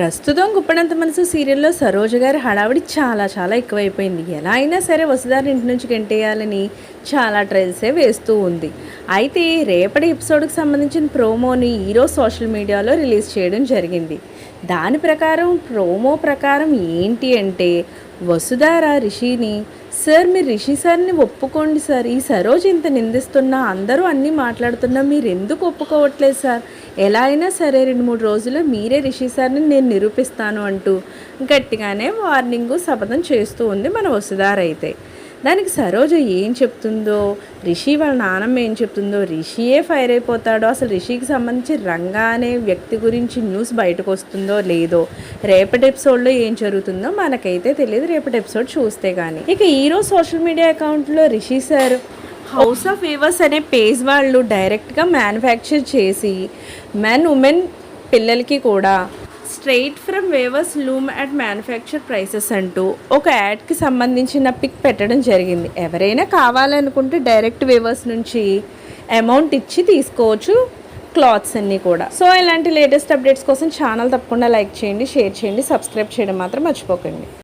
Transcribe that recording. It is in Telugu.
ప్రస్తుతం గుప్పడంత మనసు సీరియల్లో సరోజ గారి హడావిడి చాలా చాలా ఎక్కువైపోయింది. ఎలా అయినా సరే వసుధారి ఇంటి నుంచి గెంటేయాలని చాలా ట్రైల్సే వేస్తూ ఉంది. అయితే రేపటి ఎపిసోడ్కి సంబంధించిన ప్రోమోని ఈరోజు సోషల్ మీడియాలో రిలీజ్ చేయడం జరిగింది. దాని ప్రకారం ప్రోమో ప్రకారం ఏంటి అంటే వసుధార రిషిని సార్ మీరు రిషి సార్ని ఒప్పుకోండి సార్. ఈ సరోజ్ ఇంత నిందిస్తున్నా అందరూ అన్నీ మాట్లాడుతున్నా మీరు ఎందుకు ఒప్పుకోవట్లేదు సార్? ఎలా అయినా సరే రెండు మూడు రోజుల్లో మీరే రిషి సార్ని నేను నిరూపిస్తాను అంటూ గట్టిగానే వార్నింగు శపథం చేస్తూ ఉంది మన వసుధార అయితే. దానికి సరోజ ఏం చెప్తుందో రిషి వాళ్ళ నానమ్మ ఏం చెప్తుందో రిషియే ఫైర్ అయిపోతాడో అసలు రిషికి సంబంధించి రంగా అనే వ్యక్తి గురించి న్యూస్ బయటకు వస్తుందో లేదో రేపటి ఎపిసోడ్లో ఏం జరుగుతుందో మనకైతే తెలియదు. రేపటి ఎపిసోడ్ చూస్తే కానీ ఇక ఈరోజు సోషల్ మీడియా అకౌంట్లో Rishi sir house of weavers అనే పేజ్ వాళ్ళు డైరెక్ట్గా మ్యానుఫ్యాక్చర్ చేసి మెన్ ఉమెన్ పిల్లలకి కూడా straight from weavers loom at manufacture prices అంటూ ఒక యాడ్కి సంబంధించిన పిక్ పెట్టడం జరిగింది. ఎవరైనా కావాలనుకుంటే డైరెక్ట్ వేవర్స్ నుంచి అమౌంట్ ఇచ్చి తీసుకోవచ్చు క్లాత్స్ అన్నీ కూడా. సో ఇలాంటి లేటెస్ట్ అప్డేట్స్ కోసం ఛానల్ తప్పకుండా లైక్ చేయండి షేర్ చేయండి సబ్స్క్రైబ్ చేయడం మాత్రం మర్చిపోకండి.